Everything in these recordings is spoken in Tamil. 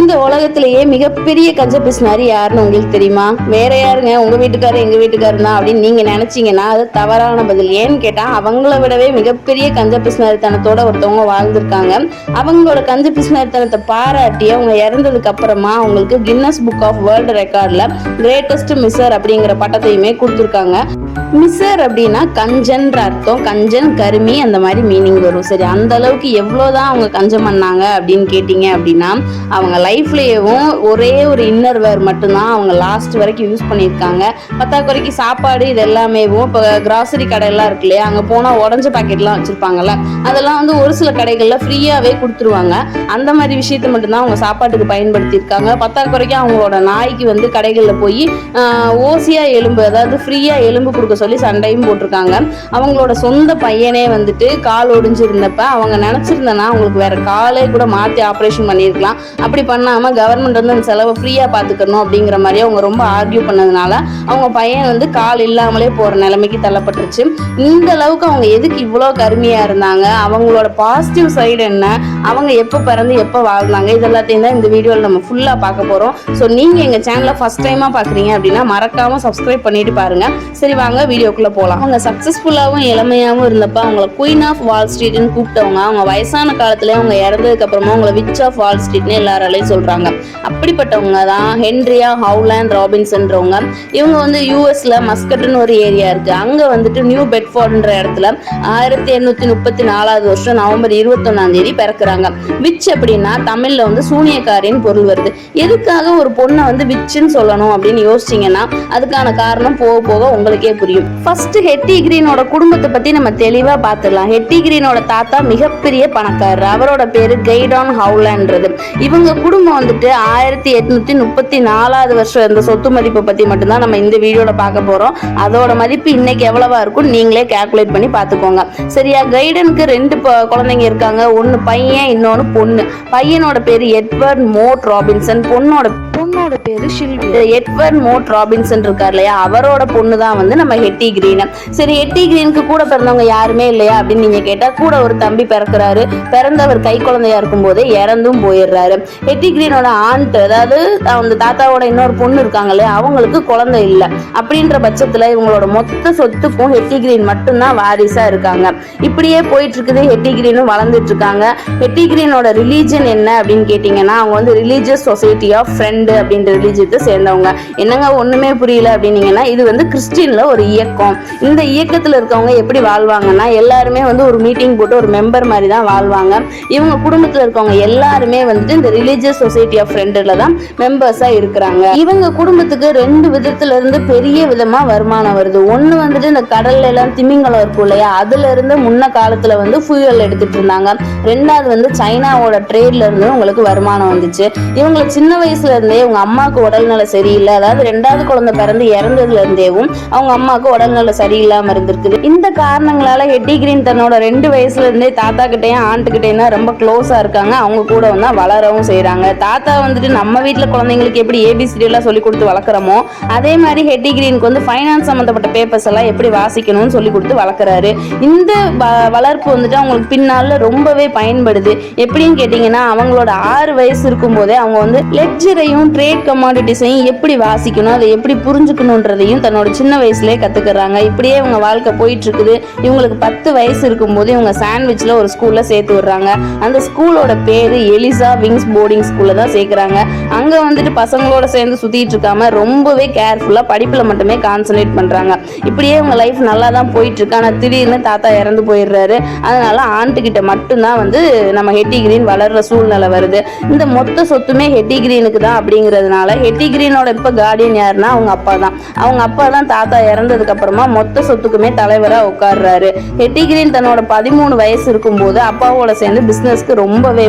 இந்த உலகத்திலேயே மிகப்பெரிய கஞ்ச பிஸ்னாரி யாருன்னு உங்களுக்கு தெரியுமா? வேற யாருங்க? உங்க வீட்டுக்காரர் எங்க வீட்டுக்காரர் தான் அப்படின்னு நீங்க நினைச்சீங்கன்னா அது தவறான பதில். ஏன்னு கேட்டா அவங்கள விடவே மிகப்பெரிய கஞ்ச பிஸ்னாரித்தனத்தோட ஒருத்தவங்க வாழ்ந்திருக்காங்க. அவங்களோட கஞ்ச பிஸ்னாரித்தனத்தை பாராட்டி அவங்க இறந்ததுக்கு அப்புறமா அவங்களுக்கு கின்னஸ் புக் ஆஃப் வேர்ல்டு ரெக்கார்ட்ல கிரேட்டஸ்ட் மிஸ்ஸர் அப்படிங்கிற பட்டத்தையுமே கொடுத்துருக்காங்க. மிஸ்ஸர் அப்படின்னா கஞ்சன்ற அர்த்தம் கஞ்சன் கருமி அந்த மாதிரி மீனிங் வரும். சரி அந்த அளவுக்கு எவ்வளோதான் அவங்க கஞ்சம் பண்ணாங்க அப்படின்னு கேட்டிங்க அப்படின்னா அவங்க லைஃப்லேயும் ஒரே ஒரு இன்னர் வேர் மட்டும்தான் அவங்க லாஸ்ட் வரைக்கும் யூஸ் பண்ணியிருக்காங்க. பத்தாக்குறைக்கு சாப்பாடு இது எல்லாமேவும் இப்போ கிராசரி கடையெல்லாம் இருக்கு இல்லையா அங்கே போனால் உடஞ்ச பாக்கெட்லாம் வச்சுருப்பாங்கல்ல அதெல்லாம் வந்து ஒரு சில கடைகளில் ஃப்ரீயாகவே கொடுத்துருவாங்க. அந்த மாதிரி விஷயத்தை மட்டும்தான் அவங்க சாப்பாட்டுக்கு பயன்படுத்தியிருக்காங்க. பத்தாக்குறைக்கு அவங்களோட நாய்க்கு வந்து கடைகளில் போய் ஓசியாக எலும்பு அதாவது ஃப்ரீயாக எலும்பு கொடுக்க சொல்லி சண்டையும் போட்டிருக்காங்க. அவங்களோட சொந்த பையனே வந்துட்டு கால் ஒடிஞ்சிருந்தப்ப அவங்க நினச்சிருந்தனா அவங்களுக்கு வேற காலே கூட மாற்றி ஆப்ரேஷன் பண்ணியிருக்கலாம். அப்படி பண்ணாமல் கவர்மெண்ட் வந்து அந்த செலவை ஃப்ரீயாக பார்த்துக்கணும் அப்படிங்கிற மாதிரி அவங்க ரொம்ப ஆர்கியூ பண்ணதுனால அவங்க பையன் வந்து கால் இல்லாமலே போகிற நிலைமைக்கு தள்ளப்பட்டுருச்சு. இந்த அளவுக்கு அவங்க எதுக்கு இவ்வளோ கருமையாக இருந்தாங்க? அவங்களோட பாசிட்டிவ் சைடு என்ன? அவங்க எப்போ பிறந்து எப்போ வாழ்ந்தாங்க? இது எல்லாத்தையும் தான் இந்த வீடியோவில் நம்ம ஃபுல்லாக பார்க்க போகிறோம் ஸோ நீங்கள் எங்கள் சேனலை ஃபஸ்ட் டைமாக பார்க்குறீங்க அப்படின்னா மறக்காமல் சப்ஸ்கிரைப் பண்ணிட்டு பாருங்கள் சரி வாங்க வீடியோக்குள்ளே போகலாம் அவங்க சக்ஸஸ்ஃபுல்லாகவும் இளமையாகவும் இருந்தப்ப அவங்கள குயின் ஆஃப் வால் ஸ்ட்ரீட்னு கூப்பிட்டவங்க அவங்க வயசான காலத்துலேயே அவங்க இறந்ததுக்கு அப்புறமா அவங்கள விச் ஆஃப் வால் ஸ்ட்ரீட்னு எல்லாரும் எல்லாராலையும் சொல்கிறாங்க அப்படிப்பட்டவங்க தான் ஹென்ரியா ஹவுலேண்ட் ராபின்ஸ்ன்றவங்க. இவங்க வந்து யூஎஸ்ல மஸ்கட்னு ஒரு ஏரியா இருக்கு. அங்க வந்துட்டு நியூ பெட்ஃபோர்ட்ன்ற இடத்துல ஆயிரத்தி எண்ணூத்தி முப்பத்தி நாலாவது வருஷம் நவம்பர் இருபத்தொன்னாம் தேதி பிறக்கிறாங்க. விச் அப்படின்னா தமிழ்ல வந்து சூனியக்காரின்னு பொருள் வருது. எதுக்காக ஒரு பொண்ணை வந்து விச்சுன்னு சொல்லணும் அப்படின்னு யோசிச்சீங்கன்னா அதுக்கான காரணம் போக போக உங்களுக்கே புரியும். ஃபர்ஸ்ட் ஹெட்டி கிரீனோட குடும்பத்தை பத்தி நம்ம தெளிவா பார்த்துடலாம் ஹெட்டி கிரீனோட தாத்தா மிகப்பெரிய பணக்காரர். அவரோட பேரு கைடான் ஹவுலான்றது இவங்க குடும்பம் வந்துட்டு ஆயிரத்தி எட்நூத்தி முப்பத்தி நாலாவது வருஷம் இந்த சொத்து மதிப்பை பத்தி மட்டும்தான் நம்ம இந்த வீடியோல பார்க்க போறோம். அதோட மதிப்பு இன்னைக்கு எவ்வளவா இருக்கும் நீங்களே கால்குலேட் பண்ணி பார்த்துக்கோங்க. சரியா கைடனுக்கு ரெண்டு குழந்தைங்க இருக்காங்க. ஒன்னு பையன் இன்னொன்னு பொண்ணு. பையனோட பேரு எட்வர்ட் மோட் ராபின்சன். பொண்ணோட பொண்ணோட பேரு ஷில்வி. எட்வர்ட் மோட் ராபின்சன் இருக்கார் இல்லையா? அவரோட பொண்ணு தான் வந்து நம்ம ஹெட்டி கிரீன். சரி ஹெட்டி கிரீனுக்கு கூட பிறந்தவங்க யாருமே இல்லையா அப்படின்னு நீங்க கேட்டா கூட ஒரு தம்பி பிறக்குறாரு. பிறந்தவர் கை குழந்தையா இருக்கும் போதே இறந்தும் போயிடுறாரு. ஹெட்டி கிரீனோட ஆண்ட் அதாவது அந்த தாத்தாவோட இன்னொரு பொண்ணு இருக்காங்க இல்லையா அவங்களுக்கு குழந்தை இல்லை. அப்படின்ற பட்சத்தில் இவங்களோட மொத்த சொத்துக்கும் ஹெட்டி கிரீன் மட்டும்தான் வாரிசாக இருக்காங்க. இப்படியே போயிட்டு இருக்குது ஹெட்டி கிரீனும் வளர்ந்துட்டு இருக்காங்க ஹெட்டி கிரீனோட ரிலீஜன் என்ன அப்படின்னு கேட்டிங்கன்னா அவங்க வந்து ரிலீஜியஸ் சொசைட்டி ஆஃப் ஃப்ரெண்டு அப்படின்ற ரிலீஜியத்தை சேர்ந்தவங்க. என்னங்க ஒன்றுமே புரியல அப்படின்னீங்கன்னா இது வந்து கிறிஸ்டின்ல ஒரு இயக்கம். இந்த இயக்கத்தில் இருக்கவங்க எப்படி வாழ்வாங்கன்னா எல்லாருமே வந்து ஒரு மீட்டிங் போட்டு ஒரு மெம்பர் மாதிரி தான் வாழ்வாங்க. இவங்க குடும்பத்தில் இருக்கவங்க எல்லாருமே வந்துட்டு இந்த ரிலீஜியஸ் சொசைட்டி ஆஃப் ஃப்ரெண்டில் தான் மெம்பர்ஸாக இருக்கிறாங்க. இவங்க குடும்பத்துக்கு ரெண்டு விதத்துல இருந்து பெரிய விதமா வருமானம் வருது. ஒன்று வந்துட்டு இந்த கடல்ல எல்லாம் திமிங்கலம் இருக்கும் இல்லையா? அதுல இருந்து முன்ன காலத்துல வந்து fuel எடுத்துட்டு இருந்தாங்க. ரெண்டாவது வந்து சைனாவோட ட்ரேட்ல இருந்து உங்களுக்கு வருமானம் வந்துச்சு. இவங்களுக்கு சின்ன வயசுல இருந்தே இவங்க அம்மாவுக்கு உடல்நலம் சரியில்லை. அதாவது ரெண்டாவது குழந்தை பிறந்து இறந்ததுல இருந்தேவும் அவங்க அம்மாவுக்கு உடல்நலம் சரியில்லாம இருந்திருக்குது. இந்த காரணங்களால ஹெட்டி கிரீன் தன்னோட ரெண்டு வயசுல இருந்தே தாத்தா கிட்டேயும் ஆண்ட்டு கிட்டயும் தான் ரொம்ப க்ளோஸா இருக்காங்க. அவங்க கூட வந்து வளரவும் செய்றாங்க. தாத்தா வந்துட்டு நம்ம வீட்டில் குழந்தைங்களுக்கு எப்படி ஏபிசிடி எல்லாம் சொல்லி கொடுத்து வளர்க்குறோமோ அதே மாதிரி ஹெட்டி கிரீனுக்கு வந்து ஃபைனான்ஸ் சம்மந்தப்பட்ட பேப்பர்ஸ் எல்லாம் எப்படி வாசிக்கணும்னு சொல்லி கொடுத்து வளர்க்குறாரு. இந்த வ- வளர்ப்பு வந்துட்டு அவங்களுக்கு பின்னால் ரொம்பவே பயன்படுது. எப்படின்னு கேட்டிங்கன்னா அவங்களோட ஆறு வயசு இருக்கும்போதே அவங்க வந்து லெட்ஜரையும் ட்ரேட் கமாடிட்டிஸையும் எப்படி வாசிக்கணும் அதை எப்படி புரிஞ்சுக்கணுன்றதையும் தன்னோட சின்ன வயசுலேயே கற்றுக்குறாங்க இப்படியே இவங்க வாழ்க்கை போயிட்டுருக்குது. இவங்களுக்கு பத்து வயசு இருக்கும்போது இவங்க சாண்ட்விச்சில் ஒரு ஸ்கூலில் சேர்த்து விடுறாங்க. அந்த ஸ்கூலோட பேர் எலிசா விங்ஸ் போர்டிங் ஸ்கூலில் தான் சேர்க்குறாங்க. அங்கே வந்துட்டு பசங்களோட சேர்ந்து சுற்றிட்டு இருக்காம ரொம்பவே கேர்ஃபுல்லாக படிப்பில் மட்டுமே கான்சன்ட்ரேட் பண்ணுறாங்க இப்படியே அவங்க லைஃப் நல்லா தான் போயிட்டுருக்கு ஆனால் திடீர்னு தாத்தா இறந்து போயிடுறாரு. அதனால ஆண்ட்டுக்கிட்ட மட்டும்தான் வந்து நம்ம ஹெட்டி கிரீன் சூழ்நிலை வருது. இந்த மொத்த சொத்துமே ஹெட்டி கிரீனுக்கு தான் அப்படிங்கிறதுனால ஹெட்டி கிரீனோட இப்போ கார்டியன் யாருன்னா அவங்க அப்பா தான். அவங்க அப்பா தான் தாத்தா இறந்ததுக்கு அப்புறமா மொத்த சொத்துக்குமே தலைவராக உட்கார்றாரு. ஹெட்டிகிரீன் தன்னோட பதிமூணு வயசு இருக்கும்போது அப்பாவோட சேர்ந்து பிஸ்னஸ்க்கு ரொம்பவே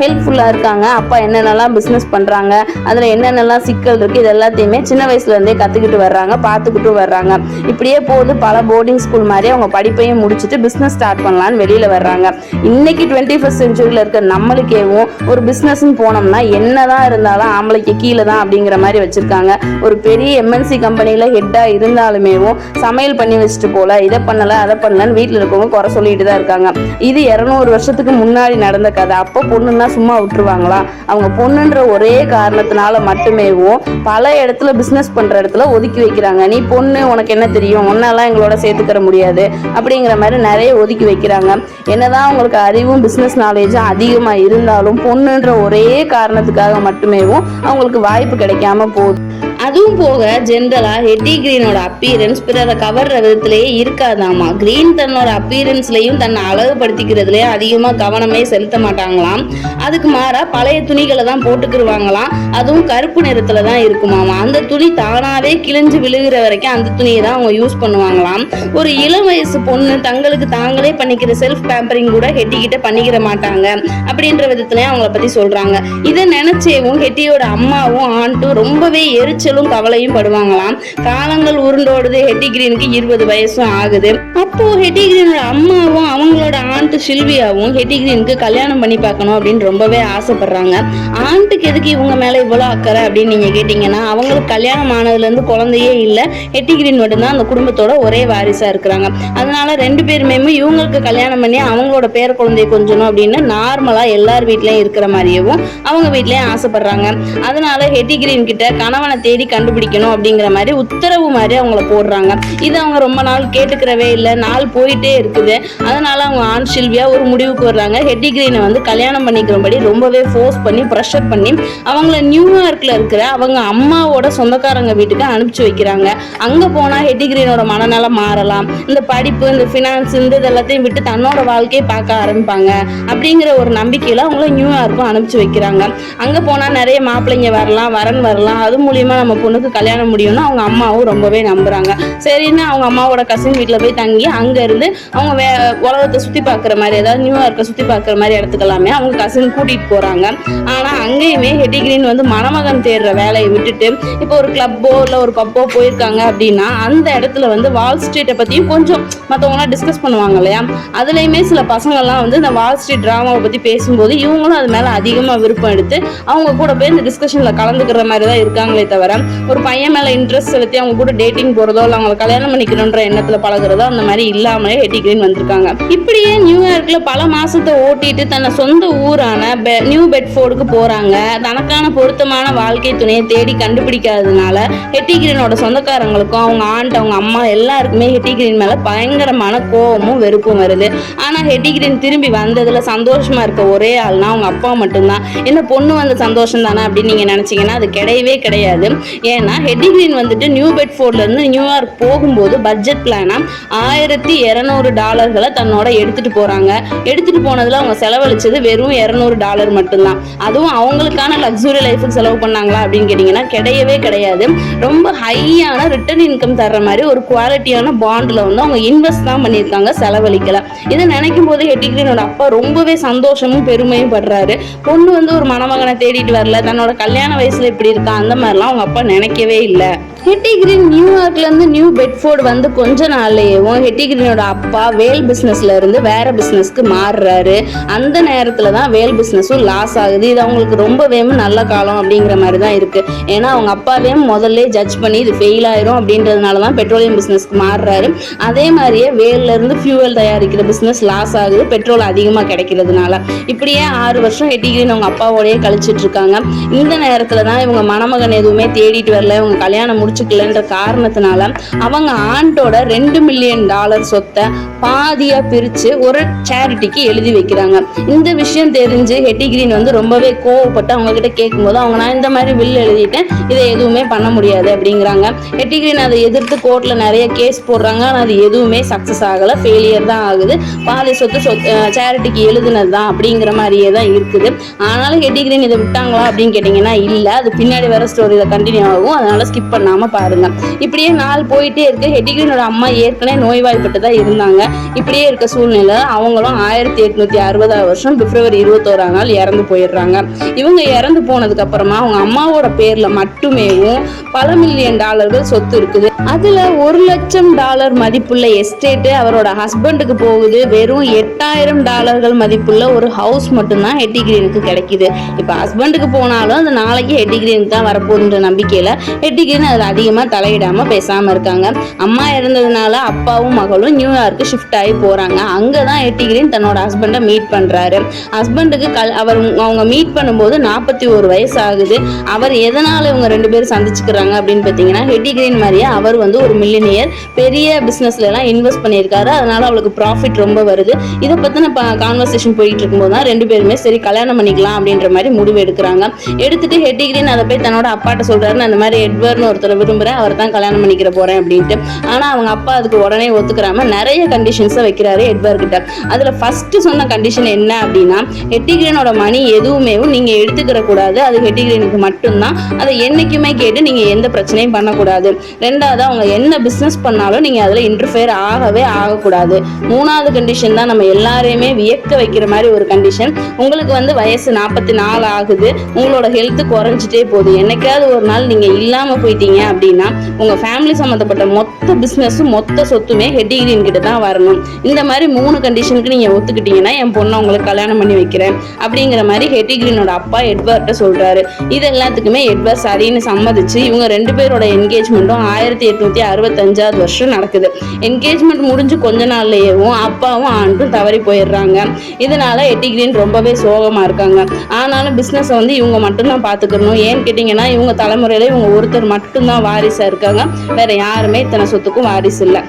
ஹெல்ப்ஃபுல்லாக இருக்காங்க. அப்பா என்னென்னலாம் பிஸ்னஸ் பண்ணுறாங்க அதில் என்னென்னலாம் சிக்கல் இருக்குது இது எல்லாத்தையுமே சின்ன வயசுலேருந்தே கற்றுக்கிட்டு வர்றாங்க பார்த்துக்கிட்டு வர்றாங்க. இப்படியே போது பல போர்டிங் ஸ்கூல் மாதிரி அவங்க படிப்பையும் முடிச்சுட்டு பிஸ்னஸ் ஸ்டார்ட் பண்ணலான்னு வெளியில் வர்றாங்க. இன்னைக்கு டுவெண்ட்டி ஃபஸ்ட் செஞ்சுரியில் இருக்க நம்மளுக்கேவும் ஒரு பிஸ்னஸ்ன்னு போனோம்னா என்ன தான் இருந்தாலும் ஆம்பளைக்கு கீழே தான் அப்படிங்கிற மாதிரி வச்சுருக்காங்க. ஒரு பெரிய எம்என்சி கம்பெனியில் ஹெட்டாக இருந்தாலுமேவும் சமையல் பண்ணி வச்சுட்டு போல இதை பண்ணலை அதை பண்ணலன்னு வீட்டில் இருக்கவங்க குறை சொல்லிட்டு தான் இருக்காங்க. இது இரநூறு வருஷத்துக்கு முன்னாடி நடந்த கதை. அப்போ பொண்ணுன்னா சும்மா விட்டுருவாங்களா? அவங்க பொண்ணுன்ற ஒரே காரணத்தினால மட்டுமேவும் பல இடத்துல பிஸ்னஸ் பண்ற இடத்துல ஒதுக்கி வைக்கிறாங்க. நீ பொண்ணு உனக்கு என்ன தெரியும்? ஒன்னெல்லாம் எங்களோட சேர்த்துக்கிற முடியாது. அப்படிங்கிற மாதிரி நிறைய ஒதுக்கி வைக்கிறாங்க. என்னதான் அவங்களுக்கு அறிவும் பிஸ்னஸ் நாலேஜும் அதிகமாக இருந்தாலும் பொண்ணுன்ற ஒரே காரணத்துக்காக மட்டுமேவும் அவங்களுக்கு வாய்ப்பு கிடைக்காம போகுது. அதுவும் போக ஜென்ரலா ஹெட்டி கிரீனோட அப்பியரன்ஸ் பிறரை கவர்ற விதத்திலேயே இருக்காதாமா? கிரீன் தன்னோட அப்பியரன்ஸ்லயும் தன்னை அழகுபடுத்திக்கிறதுலயே அதிகமா கவனமே செலுத்த மாட்டாங்களாம். அதுக்கு மாறா பழைய துணிகளை தான் போட்டுக்கிருவாங்களாம். அதுவும் கருப்பு நிறத்துல தான் இருக்குமாமா? அந்த துணி தானாவே கிழிஞ்சு விழுகிற வரைக்கும் அந்த துணியை தான் அவங்க யூஸ் பண்ணுவாங்களாம். ஒரு இளம் வயசு பொண்ணு தங்களுக்கு தாங்களே பண்ணிக்கிற செல்ஃப் பேம்பரிங் கூட ஹெட்டி கிட்ட பண்ணிக்கிற மாட்டாங்க. அப்படின்ற விதத்திலயே அவங்கள பத்தி சொல்றாங்க. இதை நினைச்சேவும் ஹெட்டியோட அம்மாவும் ஆண்டும் ரொம்பவே எரிச்சலும் கவலையும் படுவாங்களாம். காலங்கள் உருண்டோடுது. ஹெட்டி கிரீனுக்கு இருபது வயசும் ஆகுது. அப்போ ஹெட்டிகிரீனோட அம்மாவும் அவங்களோட ஆண்ட் சில்வியாவும் ஹெட்டிகிரீனுக்கு கல்யாணம் பண்ணி பார்க்கணும் அப்படின்னு ரொம்பவே ஆசைப்படுறாங்க. ஆண்ட்டுக்கு எதுக்கு இவங்க மேல இவ்வளவு அக்கறை அப்படின்னு நீங்க கேட்டீங்கன்னா அவங்களுக்கு கல்யாணம் ஆனதுல இருந்து குழந்தையே இல்லை. ஹெட்டிகிரீன் மட்டும்தான் அந்த குடும்பத்தோட ஒரே வாரிசா இருக்கிறாங்க. அதனால ரெண்டு பேருமே இவங்களுக்கு கல்யாணம் பண்ணி அவங்களோட பேர குழந்தைய கொஞ்சணும் அப்படின்னு நார்மலா எல்லார் வீட்லயும் இருக்கிற மாதிரியவும் அவங்க வீட்லயும் ஆசைப்படுறாங்க. அதனால ஹெட்டி கிரீன் கிட்ட கணவனை தேடி கண்டுபிடிக்கணும் அப்படிங்கிற மாதிரி உத்தரவு மாதிரி அவங்கள போடுறாங்க. இது அவங்க ரொம்ப நாள் கேட்டுக்கிறவே இல்லை. நாள் போயிட்டே இருக்குது. அதனால அவங்க ஆண் சில்வியா ஒரு முடிவுக்கு வர்றாங்க. ஹெட்டிகிரீனை வந்து கல்யாணம் பண்ணிக்கிறபடி ரொம்பவே ஃபோர்ஸ் பண்ணி ப்ரெஷர் பண்ணி அவங்கள நியூயார்க்கில் இருக்கிற அவங்க அம்மாவோட சொந்தக்காரங்க வீட்டுக்கு அனுப்பிச்சு வைக்கிறாங்க. அங்கே போனால் ஹெட்டிகிரீனோட மனநலம் மாறலாம். இந்த படிப்பு இந்த ஃபினான்ஸ் இந்த இது எல்லாத்தையும் விட்டு தன்னோட வாழ்க்கையை பார்க்க ஆரம்பிப்பாங்க. அப்படிங்கிற ஒரு நம்பிக்கையில் அவங்கள நியூயார்க்கும் அனுப்பிச்சு வைக்கிறாங்க. அங்கே போனால் நிறைய மாப்பிள்ளைங்க வரலாம் வரன் வரலாம். அது மூலியமாக நம்ம நம்ம பொண்ணுக்கு கல்யாணம் முடியும்னு அவங்க அம்மாவும் ரொம்பவே நம்புறாங்க. சரின்னு அவங்க அம்மாவோட கசின் வீட்டில் போய் தங்கி அங்கேருந்து அவங்க வே உலகத்தை சுற்றி பார்க்குற மாதிரி ஏதாவது நியூயார்க்கை சுற்றி பார்க்குற மாதிரி இடத்துக்கெல்லாமே அவங்க கசின் கூட்டிகிட்டு போகிறாங்க ஆனால் அங்கேயுமே ஹெட்டிகிரின் வந்து மணமகன் தேடுற வேலையை விட்டுட்டு இப்போ ஒரு கிளப்போ இல்லை ஒரு பப்போ போயிருக்காங்க அப்படின்னா அந்த இடத்துல வந்து வால் ஸ்ட்ரீட்டை பற்றியும் கொஞ்சம் மற்றவங்களாம் டிஸ்கஸ் பண்ணுவாங்க இல்லையா? அதுலேயுமே சில பசங்கள்லாம் வந்து இந்த வால் ஸ்ட்ரீட் ட்ராமாவை பற்றி பேசும்போது இவங்களும் அது மேலே அதிகமாக விருப்பம் எடுத்து அவங்க கூட போய் இந்த டிஸ்கஷனில் கலந்துக்கிற மாதிரி தான் இருக்காங்களே தவிர ஒரு பையன் மேலே இன்ட்ரெஸ்ட் செலுத்தி அவங்க கூட டேட்டிங் போகிறதோ இல்லை அவங்களை கல்யாணம் பண்ணிக்கணுன்ற எண்ணத்தில் பழகுறதோ அந்த மாதிரி இல்லாமலே ஹெட்டி கிரீன் வந்திருக்காங்க. இப்படியே நியூயார்க்கில் பல மாதத்தை ஓட்டிட்டு தன்னை சொந்த ஊரான பெ- நியூ பெட்ஃபோர்டுக்கு போகிறாங்க தனக்கான பொருத்தமான வாழ்க்கை துணையை தேடி கண்டுபிடிக்காததுனால ஹெட்டி கிரீனோட சொந்தக்காரங்களுக்கும் அவங்க ஆண்ட் அவங்க அம்மா எல்லாருக்குமே ஹெட்டி கிரீன் மேலே பயங்கரமான கோபமும் வெறுப்பும் வருது. ஆனால் ஹெட்டி கிரீன் திரும்பி வந்ததில் சந்தோஷமாக இருக்க ஒரே ஆள்னா அவங்க அப்பா மட்டும்தான். என்ன பொண்ணு வந்த சந்தோஷம் தானே அப்படின்னு நீங்கள் நினச்சிங்கன்னா அது கிடையவே கிடையாது. ஏன்னா ஹெட்டிகிரீன் வந்துட்டு நியூ பெட்ஃபோர்ட்ல இருந்து நியூயார்க் போகும்போது பட்ஜெட் பிளானா ஆயிரத்தி இரநூறு டாலர்களை தன்னோட எடுத்துட்டு போறாங்க. எடுத்துட்டு போனதுல அவங்க செலவழிச்சது வெறும் இரநூறு டாலர் மட்டும்தான். அதுவும் அவங்களுக்கான லக்ஸுரி லைஃபுக்கு செலவு பண்ணாங்களா அப்படின்னு கேட்டிங்கன்னா கிடையவே கிடையாது. ரொம்ப ஹையான ரிட்டர்ன் இன்கம் தர்ற மாதிரி ஒரு குவாலிட்டியான பாண்டில் வந்து அவங்க இன்வெஸ்ட் தான் பண்ணியிருக்காங்க செலவழிக்கலை. இதை நினைக்கும் போது ஹெட்டிகிரீனோட அப்பா ரொம்பவே சந்தோஷமும் பெருமையும் படுறாரு. பொண்ணு வந்து ஒரு மணமகனை தேடிட்டு வரல தன்னோட கல்யாண வயசுல இப்படி இருக்கா அந்த மாதிரிலாம் அவங்க அப்பா நினைக்கவே இல்லை. ஹெட்டிகிரின் நியூயார்க்லேருந்து நியூ பெட்ஃபோர்டு வந்து கொஞ்ச நாள்லேயும் ஹெட்டிகிரினோட அப்பா வேல் பிசினஸ்ல இருந்து வேறு பிஸ்னஸ்க்கு மாறுறாரு. அந்த நேரத்தில் தான் வேல் பிஸ்னஸும் லாஸ் ஆகுது. இது அவங்களுக்கு ரொம்பவே நல்ல காலம் அப்படிங்கிற மாதிரி தான் இருக்குது ஏன்னா அவங்க அப்பாவே முதல்ல ஜட்ஜ் பண்ணி இது ஃபெயில் ஆயிரும் அப்படின்றதுனால தான் பெட்ரோலியம் பிஸ்னஸ்க்கு மாறுறாரு. அதே மாதிரியே வேல்லேருந்து ஃபியூவல் தயாரிக்கிற பிஸ்னஸ் லாஸ் ஆகுது. பெட்ரோல் அதிகமாக கிடைக்கிறதுனால. இப்படியே ஆறு வருஷம் ஹெட்டிகிரின் அவங்க அப்பாவோடையே கழிச்சிட்டு இருக்காங்க. இந்த நேரத்தில் தான் இவங்க மணமகன் எதுவுமே தேடிட்டு வரல. இவங்க கல்யாணம் முடிச்சுக்கலன்ற காரணத்தினால அவங்க ஆண்டோட ரெண்டு மில்லியன் டாலர் சொத்தை பாதியா பிரிச்சு ஒரு சேரிட்டிக்கு எழுதி வைக்கிறாங்க. இந்த விஷயம் தெரிஞ்சு ஹெட்டிகிரீன் வந்து ரொம்பவே கோவப்பட்டு அவங்க கிட்ட கேட்கும்போது அவங்க நான் இந்த மாதிரி வில் எழுதிட்டேன் இதை எதுவுமே பண்ண முடியாது அப்படிங்கிறாங்க. ஹெட்டிகிரீன் அதை எதிர்த்து கோர்ட்ல நிறைய கேஸ் போடுறாங்க. ஆனா அது எதுவுமே சக்சஸ் ஆகல. ஃபெயிலியர் தான் ஆகுது. பாதி சொத்து சொத்து சேரிட்டிக்கு எழுதுனது தான் அப்படிங்கிற மாதிரியே தான் இருக்குது. ஆனாலும் ஹெட்டிகிரீன் இதை விட்டாங்களா அப்படின்னு கேட்டிங்கன்னா இல்லை. அது பின்னாடி வர ஸ்டோரி கண்டினியூ கண்டினியூ ஆகும். அதனால ஸ்கிப் பண்ணாம பாருங்க. இப்படியே நாள் போயிட்டே இருக்கு. ஹெட்டிகிரீனோட அம்மா ஏற்கனவே நோய்வாய்ப்பட்டு தான் இருந்தாங்க. இப்படியே இருக்க சூழ்நிலை அவங்களும் ஆயிரத்தி எட்நூத்தி அறுபதாவது வருஷம் பிப்ரவரி இருபத்தோராம் நாள் இறந்து போயிடுறாங்க. இவங்க இறந்து போனதுக்கு அப்புறமா அவங்க அம்மாவோட பேர்ல மட்டுமேவும் பல மில்லியன் டாலர்கள் சொத்து இருக்குது. அதுல ஒரு லட்சம் டாலர் மதிப்புள்ள எஸ்டேட்டு அவரோட ஹஸ்பண்டுக்கு போகுது. வெறும் எட்டாயிரம் டாலர்கள் மதிப்புள்ள ஒரு ஹவுஸ் மட்டும்தான் ஹெட்டி கிரீனுக்கு கிடைக்குது. இப்போ ஹஸ்பண்டுக்கு போனாலும் அந்த நாளைக்கு ஹெட்டி கிரீனுக்கு தான் வரப்போகுதுன்ற நம்பிக்கையில் ஹெட்டி கிரீன் அதில் அதிகமாக தலையிடாமல் பேசாமல் இருக்காங்க. அம்மா இறந்ததுனால அப்பாவும் மகளும் நியூயார்க்கு ஷிஃப்ட் ஆகி போகிறாங்க அங்கே தான் ஹெட்டி கிரீன் தன்னோட ஹஸ்பண்டை மீட் பண்ணுறாரு ஹஸ்பண்டுக்கு கல் அவர் அவங்க மீட் பண்ணும்போது நாற்பத்தி ஒரு வயசு ஆகுது அவர் எதனால் இவங்க ரெண்டு பேரும் சந்திச்சுக்கிறாங்க அப்படின்னு பார்த்தீங்கன்னா ஹெட்டி கிரீன் மாதிரியே அவர் வந்து ஒரு மில்லினியர் பெரிய பிஸ்னஸ்லலாம் இன்வெஸ்ட் பண்ணியிருக்காரு. அதனால் அவளுக்கு ப்ராஃபிட் ரொம்ப வருது. இதை பற்றின கான்வர்சேஷன் போயிட்டு இருக்கும்போது தான் ரெண்டு பேருமே சரி கல்யாணம் பண்ணிக்கலாம் அப்படின்ற மாதிரி முடிவு எடுக்கிறாங்க. எடுத்துட்டு ஹெட்டி கிரீன் அதை போய் தன்னோட அப்பாட்ட சொல்கிறாருன்னு அந்த மாதிரி எட்வர்னு ஒருத்தர் விரும்புகிறேன் அவர் தான் கல்யாணம் பண்ணிக்கிற போகிறேன் அப்படின்ட்டு. ஆனால் அவங்க அப்பா அதுக்கு உடனே ஒத்துக்கிறாம நிறைய கண்டிஷன்ஸை வைக்கிறாரு எட்வர்கிட்ட. அதில் ஃபஸ்ட்டு சொன்ன கண்டிஷன் என்ன அப்படின்னா ஹெட்டிகிரீனோட மணி எதுவுமே நீங்கள் எடுத்துக்கிற கூடாது. அது ஹெட்டிகிரீனுக்கு மட்டும்தான். அதை என்றைக்குமே கேட்டு நீங்கள் எந்த பிரச்சனையும் பண்ணக்கூடாது. ரெண்டாவது அவங்க என்ன பிஸ்னஸ் பண்ணாலும் நீங்கள் அதில் இன்டர்ஃபியர் ஆகவே ஆகக்கூடாது. மூணாவது கண்டிஷன் தான் நம்ம எல்லாரையுமே வியக்க வைக்கிற மாதிரி ஒரு கண்டிஷன் உங்களுக்கு வந்து வயசு நாற்பத்தி நாலு ஆகுது. உங்களோட ஹெல்த் குறைஞ்சிட்டே போகுது. என்னைக்காவது ஒரு நாள் நீங்கள் இல்லாமல் போயிட்டீங்க அப்படின்னா உங்கள் ஃபேமிலி சம்மந்தப்பட்ட மொத்த பிஸ்னஸும் மொத்த சொத்துமே ஹெட்டிகிரீன் கிட்ட தான் வரணும். இந்த மாதிரி மூணு கண்டிஷனுக்கு நீங்கள் ஒத்துக்கிட்டீங்கன்னா என் பொண்ணை உங்களுக்கு கல்யாணம் பண்ணி வைக்கிறேன் அப்படிங்கிற மாதிரி ஹெட்டிகிரினோட அப்பா எட்வர்ட்ட சொல்கிறாரு இது எல்லாத்துக்குமே எட்வர்ட் சரின்னு சம்மதிச்சு இவங்க ரெண்டு பேரோட என்கேஜ்மெண்ட்டும் ஆயிரத்தி எட்நூற்றி அறுபத்தஞ்சாவது வருஷம் நடக்குது. என்கேஜ்மெண்ட் முடிஞ்சு கொஞ்ச நாள்லேயேவும் அப்பாவும் ஆண்டும் தவறி போயிடுறாங்க. இதனால எட்டிகிரின் ரொம்பவே சோகமாக இருக்காங்க. ஆனாலும் பிஸ்னஸை வந்து இவங்க மட்டும்தான் பார்த்துக்கணும் ஏன்னு கேட்டிங்கன்னா இவங்க தலைமுறையில் இவங்க ஒருத்தர் மட்டும்தான் வாரிசா இருக்காங்க. வேற யாருமே இத்தனை சொத்துக்கும் வாரிசு இல்லை.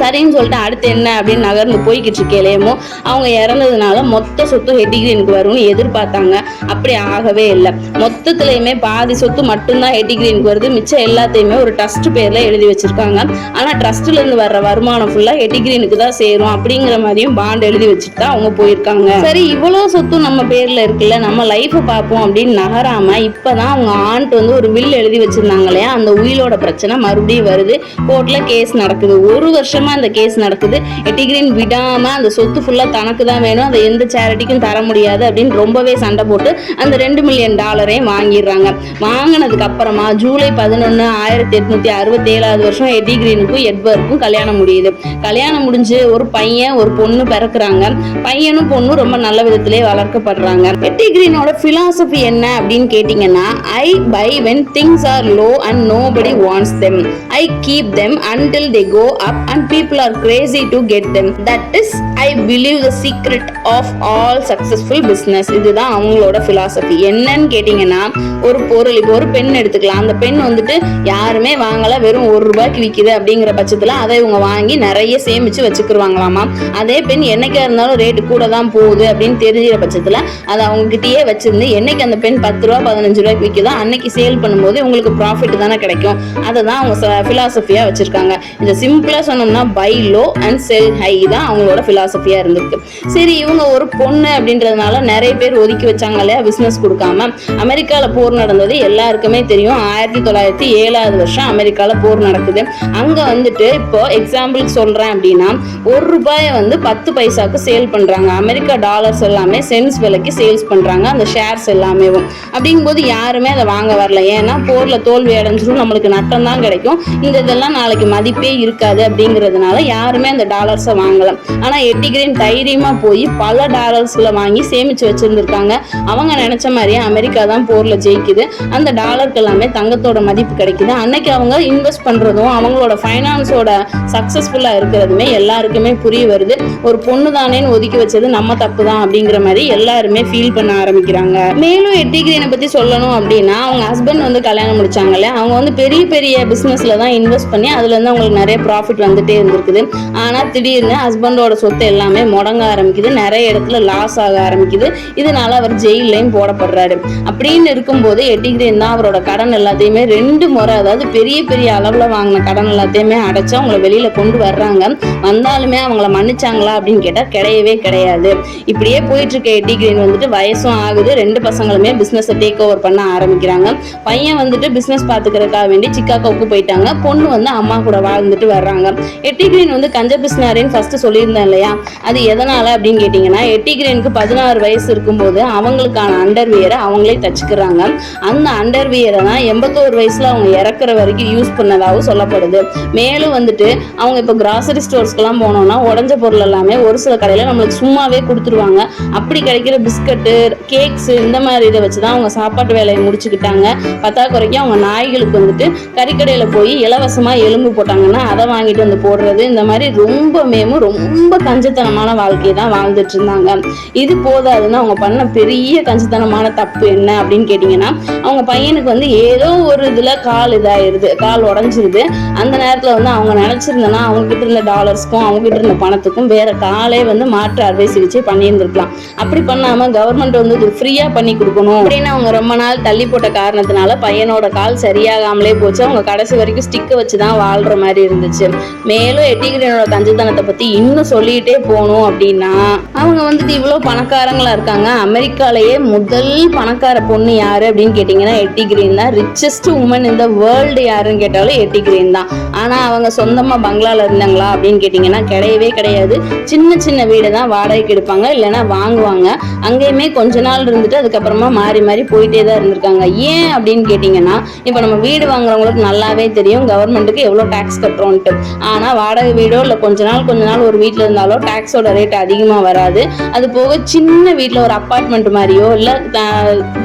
சரின்னு சொல்லிட்டு அடுத்து என்ன அப்படின்னு நகர்ந்து போய்கிட்டு இருக்கேலேமோ அவங்க இறந்ததுனால மொத்த சொத்து ஹெட்டிகிரீனுக்கு வரும்னு எதிர்பார்த்தாங்க. அப்படி ஆகவே இல்லை. மொத்தத்துலையுமே பாதி சொத்து மட்டும்தான் ஹெட்டிகிரீனுக்கு வருது. மிச்சம் எல்லாத்தையுமே ஒரு ட்ரஸ்ட் பேரில் எழுதி வச்சிருக்காங்க. ஆனால் ட்ரஸ்ட்லேருந்து வர்ற வருமானம் ஃபுல்லாக ஹெட்டிகிரீனுக்கு தான் சேரும் அப்படிங்கிற மாதிரியும் பாண்ட் எழுதி வச்சுட்டு தான் அவங்க போயிருக்காங்க. சரி இவ்வளோ சொத்தும் நம்ம பேரில் இருக்குல்ல நம்ம லைஃப்பை பார்ப்போம் அப்படின்னு நகராமல் இப்போ தான் அவங்க ஆண்ட் வந்து ஒரு வில் எழுதி வச்சுருந்தாங்க இல்லையா? அந்த உயிலோட பிரச்சனை மறுபடியும் வருது. கோர்ட்டில் கேஸ் நடக்குது. ஒரு வருஷம் அந்த கேஸ் நடக்குது. எட்டிகிரீன் விடாம அந்த சொத்து ஃபுல்லா தனக்கு தான் வேணும். அதை எந்த சேரிட்டிக்கும் தர முடியாது அப்படின்னு ரொம்பவே சண்டை போட்டு அந்த ரெண்டு மில்லியன் டாலரையும் வாங்கிடுறாங்க. வாங்கினதுக்கு அப்புறமா ஜூலை பதினொன்று ஆயிரத்தி எட்நூத்தி அறுபத்தி ஏழாவது வருஷம் எட்டிகிரீனுக்கும் எட்வர்க்கும் கல்யாணம் முடியுது. கல்யாணம் முடிஞ்சு ஒரு பையன் ஒரு பொண்ணு பிறக்குறாங்க. பையனும் பொண்ணும் ரொம்ப நல்ல விதத்திலே வளர்க்கப்படுறாங்க. எட்டிகிரீனோட பிலாசபி என்ன அப்படின்னு கேட்டிங்கன்னா I buy when things are low and nobody wants them I keep them until they go up and people are crazy to get them that is I believe the secret of all successful business இதுதான் அவங்களோட ஃபிலாசபி என்னன்னு கேட்டிங்கன்னா ஒரு பொருள் இப்போ ஒரு பென் எடுத்துக்கலாம். அந்த பென் வந்துட்டு யாருமே வாங்கலை வெறும் ஒரு ரூபாய்க்கு விற்கிது அப்படிங்கிற பட்சத்தில் அதை இவங்க வாங்கி நிறைய சேமித்து வச்சுக்கிருவாங்களாமா? அதே பென் என்னைக்கா இருந்தாலும் ரேட்டு கூட தான் போகுது அப்படின்னு தெரிஞ்சிற பட்சத்தில் அதை அவங்ககிட்டயே வச்சுருந்து என்னைக்கு அந்த பென் பத்து ரூபா பதினஞ்சு ரூபாய்க்கு விற்கிதோ அன்னைக்கு சேல் பண்ணும்போது உங்களுக்கு ப்ராஃபிட் தானே கிடைக்கும். அதை தான் அவங்க ஃபிலாசபியாக வச்சுருக்காங்க. இதை சிம்பிளாக சொன்னோம்னா buy low and sell high தான் அவங்களோட ஃபிலாசபியாக இருந்திருக்கு. சரி இவங்க ஒரு பொண்ணு அப்படின்றதுனால நிறைய பேர் ஒதுக்கி வச்சாங்க இல்லையா? பிஸ்னஸ் கொடுக்காம. அமெரிக்காவில் போர் நடந்தது எல்லாருக்குமே தெரியும். ஆயிரத்தி தொள்ளாயிரத்தி ஏழாவது வருஷம் அமெரிக்காவில் போர் நடக்குது. அங்கே வந்துட்டு இப்போ எக்ஸாம்பிள் சொல்கிறேன் அப்படின்னா ஒரு ரூபாயை வந்து பத்து பைசாவுக்கு சேல் பண்ணுறாங்க அமெரிக்கா டாலர்ஸ் எல்லாமே சென்ஸ் விலைக்கு சேல்ஸ் பண்ணுறாங்க அந்த ஷேர்ஸ் எல்லாமே அப்படிங்கும்போது யாருமே அதை வாங்க வரல. ஏன்னா போரில் தோல்வி அடைஞ்சிடும் நம்மளுக்கு நட்டம் தான் கிடைக்கும். இந்த இதெல்லாம் நாளைக்கு மதிப்பே இருக்காது அப்படிங்கிறதுனால யாருமே அந்த டாலர்ஸை வாங்கலாம் ஆனால் எட்டிகிரேன் தைரியமாக போய் பல டாலர்ஸில் வாங்கி சேமித்து வச்சுருந்துருக்காங்க. அவங்க நினச்ச மாதிரியே அமெரிக்கா தான் போரில் ஜெயிக்குது. அந்த டாலருக்கு எல்லாமே தங்கத்தோட மதிப்பு கிடைக்குது. அன்னைக்கு அவங்க இன்வெஸ்ட் பண்ணுறதும் அவங்களோட ஃபைனான்ஸோட சக்ஸஸ்ஃபுல்லாக இருக்கிறதுமே எல்லாருக்குமே புரிய வருது. ஒரு பொண்ணு தானேன்னு ஒதுக்கி வச்சது நம்ம தப்பு தான் அப்படிங்கிற மாதிரி எல்லாருமே ஃபீல் பண்ண ஆரம்பிக்கிறாங்க. மேலும் எட்டிகிரீனை பற்றி சொல்லணும் அப்படின்னா அவங்க ஹஸ்பண்ட் வந்து கல்யாணம் முடிச்சாங்கல்ல அவங்க வந்து பெரிய பெரிய பிஸ்னஸில் தான் இன்வெஸ்ட் பண்ணி அதுலேருந்து அவங்களுக்கு நிறைய ப்ராஃபிட் வந்துட்டே இருந்திருக்குது ஆனால் திடீர்னு ஹஸ்பண்டோட சொத்து எல்லாமே முடங்க ஆரம்பிக்குது. நிறைய இடத்துல லாஸ் ஆக ஆரம்பிக்குது. இதனால அவர் ஜெயிலையும் போடப்படுறாரு. அப்படின்னு இருக்கும்போது எட்டிகிரேன் தான் அவரோட கடன் எல்லாத்தையுமே ரெண்டு முறை அதாவது பெரிய பெரிய அளவுல வாங்கின கடன் எல்லாத்தையுமே அடைச்சு அவங்கள வெளியில கொண்டு வர்றாங்க. வந்தாலுமே அவங்கள மன்னிச்சாங்களா அப்படின்னு கேட்டா கிடையவே கிடையாது. இப்படியே போயிட்டு இருக்க எட்டிகிரேன் வந்துட்டு வயசும் ஆகுது. ரெண்டு பசங்களுமே பிஸ்னஸை டேக் ஓவர் பண்ண ஆரம்பிக்கிறாங்க. பையன் வந்துட்டு பிஸ்னஸ் பார்த்துக்கிறதுக்காக வேண்டி சிக்காகோவுக்கு போயிட்டாங்க. பொண்ணு வந்து அம்மா கூட வாழ்ந்துட்டு வர்றாங்க. எட்டிகிரீன் வந்து கஞ்ச பிஸ்னாரின்னு ஃபர்ஸ்ட் சொல்லியிருந்தேன் இல்லையா? அது எதனால அப்படின்னு கேட்டிங்கன்னா எட்டிகிரீனுக்கு பதினாறு வயசு இருக்கும்போது அவங்களுக்கான அண்டர்வியரை அவங்களே தச்சுக்கிறாங்க. அந்த அண்டர்வியரை தான் எண்பத்தோரு வயசில் அவங்க இறக்குற வரைக்கும் யூஸ் பண்ணதாகவும் சொல்லப்படுது. மேலும் வந்துட்டு அவங்க இப்போ கிராசரி ஸ்டோர்ஸ்க்கெல்லாம் போனோம்னா உடஞ்ச பொருள் எல்லாமே ஒரு சில கடையில் நம்மளுக்கு சும்மாவே கொடுத்துருவாங்க. அப்படி கிடைக்கிற பிஸ்கட்டு கேக்ஸு இந்த மாதிரி இதை வச்சு தான் அவங்க சாப்பாட்டு வேலையை முடிச்சுக்கிட்டாங்க. பத்தாக்குறைக்கு அவங்க நாய்களுக்கு வந்துட்டு கறிக்கடையில் போய் இலவசமாக எலும்பு போட்டாங்கன்னா அதை வாங்கிட்டு வந்து போடுறது இந்த மாதிரி ரொம்ப மேமும் ரொம்ப கஞ்சத்தனமான வாழ்க்கையை தான் வாழ்ந்துட்டு இருந்தாங்க. இது போதாதுன்னு அவங்க பண்ண பெரிய கஞ்சத்தனமான தப்பு என்ன அப்படின்னு கேட்டிங்கன்னா அவங்க பையனுக்கு வந்து ஏதோ ஒரு இதில் கால் இதாயிருது கால் உடஞ்சிருது. அந்த நேரத்தில் வந்து அவங்க நினச்சிருந்தனா அவங்கக்கிட்ட இருந்த டாலர்ஸ்க்கும் அவங்க கிட்ட இருந்த பணத்துக்கும் வேற காலே வந்து மாற்று அறுவை சிகிச்சை பண்ணியிருந்திருக்கலாம். அப்படி பண்ணாமல் கவர்மெண்ட் வந்து இது ஃப்ரீயாக பண்ணி கொடுக்கணும் அப்படின்னு அவங்க ரொம்ப நாள் தள்ளி போட்ட காரணத்தினால பையனோட கால் சரியாகாமலே போச்சு. அவங்க கடைசி வரைக்கும் ஸ்டிக்கை வச்சு தான் வாழ்கிற மாதிரி இருந்துச்சு. மே மேலும் எட்டிகிரனோட கஞ்சத்தனத்தை பற்றி இன்னும் சொல்லிட்டே போகணும் அப்படின்னா அவங்க வந்துட்டு இவ்வளோ பணக்காரங்களா இருக்காங்க. அமெரிக்காலேயே முதல் பணக்கார பொண்ணு யாரு அப்படின்னு கேட்டிங்கன்னா எட்டி கிரீன் தான். ரிச்சஸ்ட் உமன் இந்த வேர்ல்டு யாருன்னு கேட்டாலும் எட்டி கிரீன் தான். ஆனால் அவங்க சொந்தமாக பங்களால இருந்தாங்களா அப்படின்னு கேட்டிங்கன்னா கிடையவே கிடையாது. சின்ன சின்ன வீடு தான் வாடகைக்கு எடுப்பாங்க இல்லைன்னா வாங்குவாங்க. அங்கேயுமே கொஞ்ச நாள் இருந்துட்டு அதுக்கப்புறமா மாறி மாறி போயிட்டே தான் இருந்திருக்காங்க. ஏன் அப்படின்னு கேட்டிங்கன்னா இப்போ நம்ம வீடு வாங்குறவங்களுக்கு நல்லாவே தெரியும் கவர்மெண்ட்டுக்கு எவ்வளோ டேக்ஸ் கட்டுறோன்ட்டு. ஆனால் வாடகை வீடோ இல்லை கொஞ்ச நாள் கொஞ்ச நாள் ஒரு வீட்டில் இருந்தாலோ டேக்ஸோட ரேட் அதிகமாக வராது. அது போக சின்ன வீட்டில் ஒரு அப்பார்ட்மெண்ட் மாதிரியோ இல்லை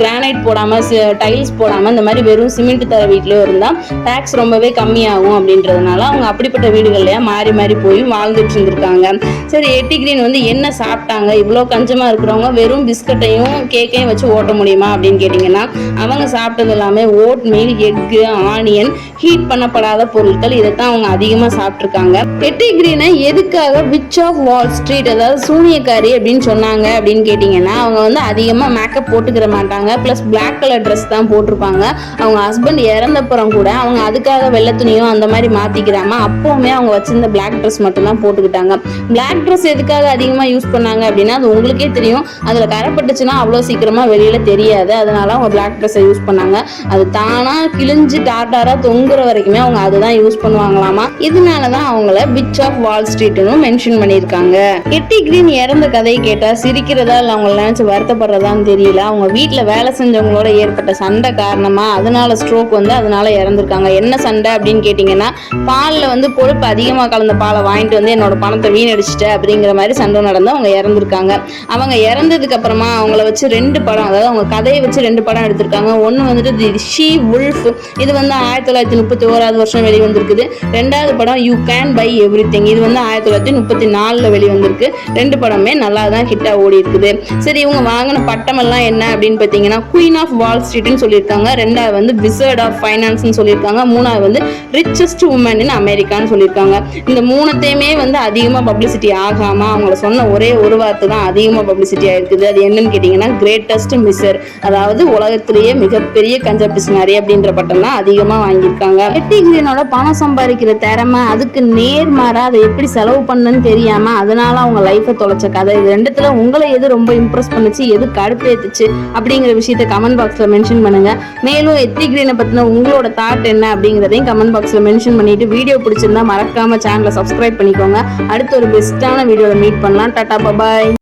கிரானைட் போடாமல் டைல்ஸ் போடாமல் இந்த மாதிரி வெறும் சிமெண்ட் தர வீட்லேயோ இருந்தால் டேக்ஸ் ரொம்பவே கம்மியாகும் அப்படின்றதுனால அவங்க அப்படிப்பட்ட வீடுகள்லையே மாறி மாறி போய் வாழ்ந்துட்டு இருந்திருக்காங்க. சரி எட்டி கிரீன் வந்து என்ன சாப்பிட்டாங்க? இவ்வளோ கஞ்சமாக இருக்கிறவங்க வெறும் பிஸ்கட்டையும் கேக்கையும் வச்சு ஓட்ட முடியுமா அப்படின்னு கேட்டிங்கன்னா அவங்க சாப்பிட்டது எல்லாமே oat meal egg onion heat பண்ணப்படாத பொருட்கள். இதைத்தான் அவங்க அதிகமாக சாப்பிட்ருக்காங்க எட்டி கிரீனை எதுக்காக விச் ஆஃப் வால் ஸ்ட்ரீட் அதாவது சூனியக்காரி அப்படின்னு சொன்னாங்க அப்படின்னு கேட்டிங்கன்னா அவங்க வந்து அதிகமாக மேக்கப் போட்டுக்கிற மாட்டாங்க. ப்ளஸ் பிளாக் கலர் ட்ரெஸ் தான் போட்டிருப்பாங்க. அவங்க ஹஸ்பண்ட் இறந்தப்புறம் கூட அவங்க அதுக்காக வெள்ளை துணியும் அந்த மாதிரி மாற்றிக்கிறாம அப்போவுமே அவங்க வச்சிருந்த பிளாக் ட்ரெஸ் மட்டும்தான் போட்டுக்கிட்டாங்க. பிளாக் ட்ரெஸ் எதுக்காக அதிகமாக யூஸ் பண்ணாங்க அப்படின்னா அது உங்களுக்கே தெரியும். அதில் கரைப்பட்டுச்சுன்னா அவ்வளோ சீக்கிரமாக வெளியில் தெரியாது. அதனால அவங்க பிளாக் ட்ரெஸ்ஸை யூஸ் பண்ணாங்க. அது தானாக கிழிஞ்சு டார்டாராக தொங்குற வரைக்குமே அவங்க அதுதான் யூஸ் பண்ணுவாங்களாமா. இதனால தான் அவங்கள பிச் ஆஃப் வால் ஸ்ட்ரீட்னு மென்ஷன் பண்ணியிருக்காங்க. கிட்டி கிரீன் இறந்த கதையை கேட்டால் சிரிக்கிறதா இல்லை அவங்கள நினச்சி வருத்தப்படுறதான்னு தெரியல. அவங்க வீட்டில் வேலை செஞ்சவங்களோட ஏற்பட்ட சண்டை காரணமாக அதனால ஸ்ட்ரோக் வந்து அதனால இறந்துருக்காங்க. என்ன சண்டை அப்படின்னு கேட்டிங்கன்னா பாலில் வந்து கொழுப்பு அதிகமாக கலந்த பாலை வாங்கிட்டு வந்து என்னோட பணத்தை வீணடிச்சிட்ட அப்படிங்கிற மாதிரி சண்டை நடந்து அவங்க இறந்துருக்காங்க. அவங்க இறந்ததுக்கு அப்புறமா அவங்கள வச்சு ரெண்டு படம் அதாவது அவங்க கதையை வச்சு ரெண்டு படம் எடுத்திருக்காங்க. ஒன்று வந்துட்டு தி ஷீ உல்ஃப் இது வந்து ஆயிரத்தி தொள்ளாயிரத்தி முப்பத்தி ஓராவது வருஷம் வெளிவந்திருக்குது. ரெண்டாவது படம் you can buy everything இது வந்து ஆயிரத்தி தொள்ளாயிரத்தி முப்பத்தி நாலில் வெளிவந்திருக்கு. ரெண்டு படமே நல்லா தான் ஹிட்டாக ஓடி இருக்குது சரி இவங்க வாங்கின பட்டமெல்லாம் என்ன அப்படின்னு பார்த்தீங்கன்னா குயின் ஆஃப் வால் ஸ்ட்ரீட்னு சொல்லியிருக்காங்க. ரெண்டாவது வந்து விசர்ட் ஆஃப் ஃபைனான்ஸ்னு சொல்லியிருக்காங்க. மூணாவது வந்து ரிச்சஸ்ட் உமன் இன் அமெரிக்கான்னு சொல்லியிருக்காங்க. இந்த மூணத்தையுமே வந்து அதிகமாக பப்ளிசிட்டி ஆகாமல் அவங்கள சொன்ன ஒரே ஒரு வார்த்தை தான் அதிகமாக பப்ளிசிட்டி ஆயிருக்குது. அது என்னன்னு கேட்டிங்கன்னா கிரேட்டஸ்ட் மிஸ்ஸர் அதாவது உலகத்திலேயே மிகப்பெரிய கஞ்ச பிசினாரி அப்படின்ற பட்டம் தான் அதிகமாக வாங்கியிருக்காங்க. எட்டி கிரீனோட பணம் சம்பாதிக்கிற திறமை அதுக்கு நேர்மாறா அதை எப்படி செலவு பண்ணுன்னு தெரியாம அதனால அவங்க லைஃப்பை தொலைச்ச கதை. இது ரெண்டுத்துல உங்களை எது ரொம்ப இம்ப்ரெஸ் பண்ணுச்சு எது கடுப்பேத்துச்சு அப்படிங்கிற விஷயத்த கமெண்ட் பாக்ஸ்ல மென்ஷன் பண்ணுங்க. மேலும் எத்தி கிரீனை பத்தின உங்களோட தாட் என்ன அப்படிங்கிறதையும் கமெண்ட் பாக்ஸ்ல மென்ஷன் பண்ணிட்டு வீடியோ பிடிச்சிருந்தா மறக்காம சேனலை சப்ஸ்கிரைப் பண்ணிக்கோங்க. அடுத்த ஒரு பெஸ்ட்டான வீடியோவில் மீட் பண்ணலாம். Tata bye bye